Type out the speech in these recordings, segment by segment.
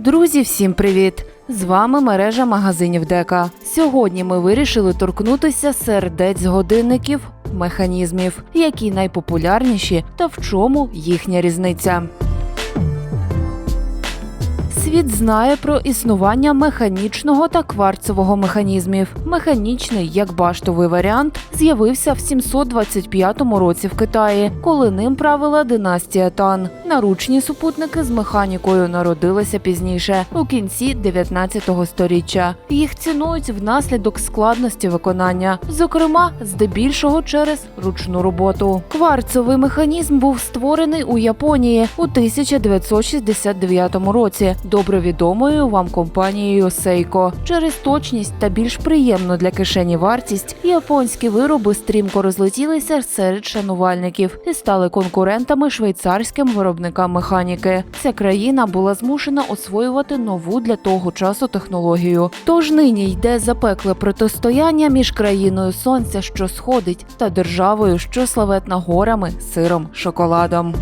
Друзі, всім привіт! З вами мережа магазинів Дека. Сьогодні ми вирішили торкнутися сердець годинників, механізмів, які найпопулярніші та в чому їхня різниця. Світ знає про існування механічного та кварцевого механізмів. Механічний, як баштовий варіант, з'явився в 725 році в Китаї, коли ним правила династія Тан. Наручні супутники з механікою народилися пізніше, у кінці 19 століття. Їх цінують внаслідок складності виконання, зокрема, здебільшого через ручну роботу. Кварцевий механізм був створений у Японії у 1969 році добре відомою вам компанією Seiko. Через точність та більш приємну для кишені вартість японські вироби стрімко розлетілися серед шанувальників і стали конкурентами швейцарським виробникам механіки. Ця країна була змушена освоювати нову для того часу технологію. Тож нині йде запекле протистояння між країною сонця, що сходить, та державою, що славетна горами, сиром, шоколадом.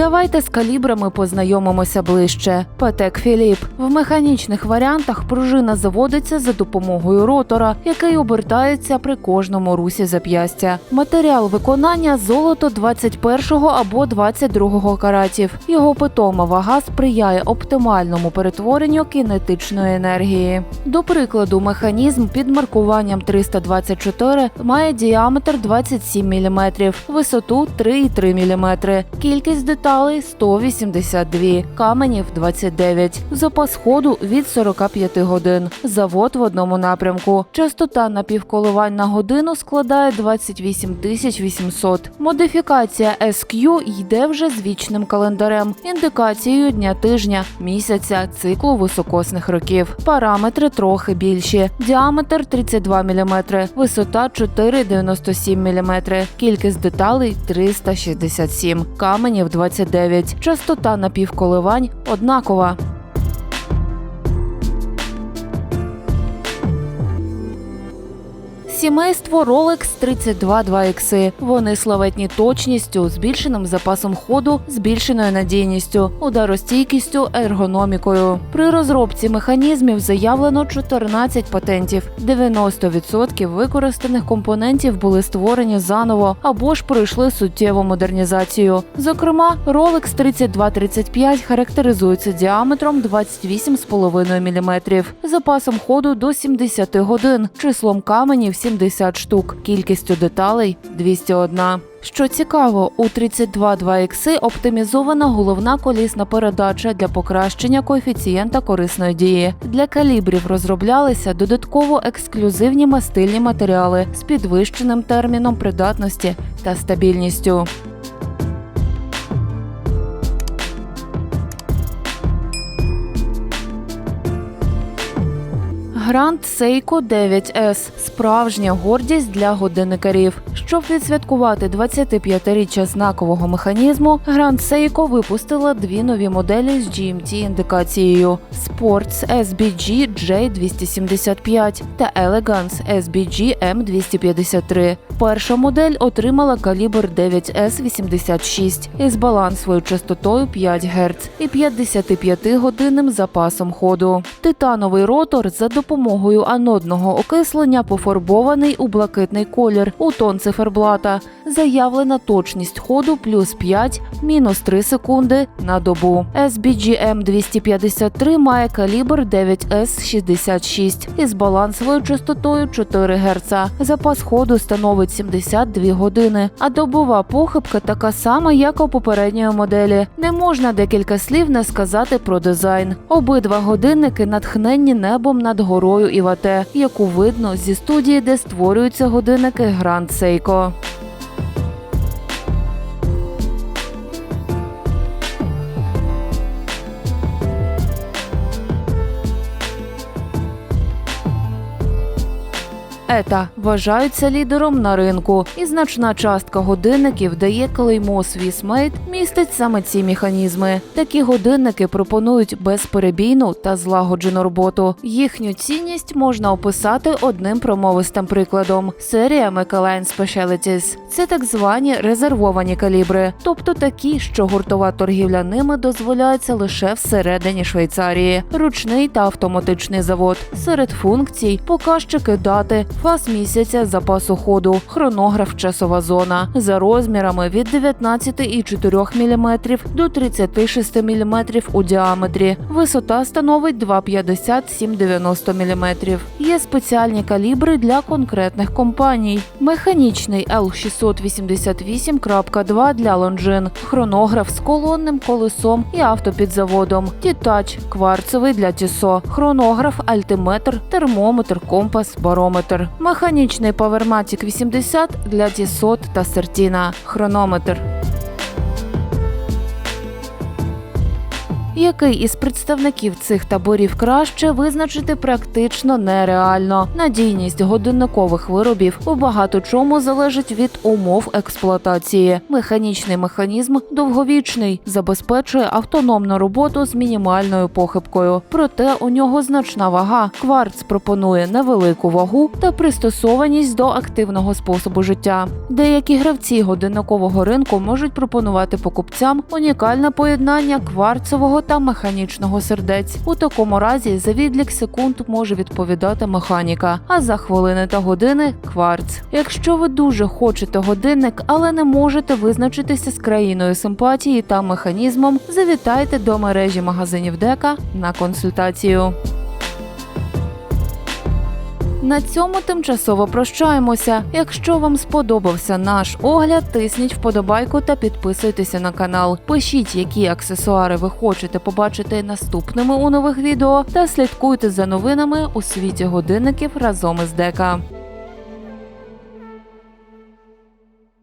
Давайте з калібрами познайомимося ближче. Патек Філіп. В механічних варіантах пружина заводиться за допомогою ротора, який обертається при кожному русі зап'ястя. Матеріал виконання золото 21 або 22 каратів. Його питома вага сприяє оптимальному перетворенню кінетичної енергії. До прикладу, механізм під маркуванням 324 має діаметр 27 мм, висоту 3,3 мм, кількість деталей 182, каменів 29, запас ходу від 45 годин, завод в одному напрямку. Частота напівколивань на годину складає 28 800. Модифікація SQ йде вже з вічним календарем, індикацією дня тижня, місяця, циклу високосних років. Параметри трохи більші. Діаметр 32 мм, висота 4,97 мм, кількість деталей 367, каменів 29, частота напівколивань однакова. Сімейство Rolex 32 2X. Вони славетні точністю, збільшеним запасом ходу, збільшеною надійністю, ударостійкістю, ергономікою. При розробці механізмів заявлено 14 патентів. 90% використаних компонентів були створені заново або ж пройшли суттєву модернізацію. Зокрема, Rolex 3235 характеризується діаметром 28,5 мм, запасом ходу до 70 годин, числом каменів 70 штук, кількістю деталей 201. Що цікаво, у 32 2X оптимізована головна колісна передача для покращення коефіцієнта корисної дії. Для калібрів розроблялися додатково ексклюзивні мастильні матеріали з підвищеним терміном придатності та стабільністю. Гранд Seiko 9S – справжня гордість для годинникарів. Щоб відсвяткувати 25-річчя знакового механізму, грант Seiko випустила дві нові моделі з GMT-індикацією – Sports SBG J275 та Elegance SBG M253. Перша модель отримала калібр 9S86 із балансовою частотою 5 Гц і 55-годинним запасом ходу. Титановий ротор за допомогою анодного окислення пофарбований у блакитний колір у тон циферблата. Заявлена точність ходу плюс 5, мінус 3 секунди на добу. SBGM 253 має калібр 9S66 із балансовою частотою 4 Гц. Запас ходу становить 72 години, а добова похибка така сама, як у попередньої моделі. Не можна декілька слів не сказати про дизайн. Обидва годинники натхненні небом над горою Івате, яку видно зі студії, де створюються годинники Гранд Сейко. Ета вважаються лідером на ринку, і значна частка годинників, де є клеймо Swissmade, містить саме ці механізми. Такі годинники пропонують безперебійну та злагоджену роботу. Їхню цінність можна описати одним промовистим прикладом: серія Michelin Specialities. Це так звані резервовані калібри, тобто такі, що гуртова торгівля ними дозволяється лише всередині Швейцарії, ручний та автоматичний завод. Серед функцій показчики дати, фаз місяця запасу ходу, хронограф часова зона за розмірами від 19,4 мм до 36 мм у діаметрі. Висота становить 2,50-7,90 мм. Є спеціальні калібри для конкретних компаній. Механічний L688.2 для лонжин, хронограф з колонним колесом і автопідзаводом, тітач, кварцевий для тісо, хронограф, альтиметр, термометр, компас, барометр, механічний Powermatic 80 для тісот та сертіна, хронометр. Який із представників цих таборів краще визначити практично нереально. Надійність годинникових виробів у багато чому залежить від умов експлуатації. Механічний механізм довговічний, забезпечує автономну роботу з мінімальною похибкою. Проте у нього значна вага. Кварц пропонує невелику вагу та пристосованість до активного способу життя. Деякі гравці годинникового ринку можуть пропонувати покупцям унікальне поєднання кварцевого та механічного сердець. У такому разі за відлік секунд може відповідати механіка, а за хвилини та години кварц. Якщо ви дуже хочете годинник, але не можете визначитися з країною симпатії та механізмом, завітайте до мережі магазинів Дека на консультацію. На цьому тимчасово прощаємося. Якщо вам сподобався наш огляд, тисніть вподобайку та підписуйтеся на канал. Пишіть, які аксесуари ви хочете побачити наступними у нових відео, та слідкуйте за новинами у світі годинників разом із Дека.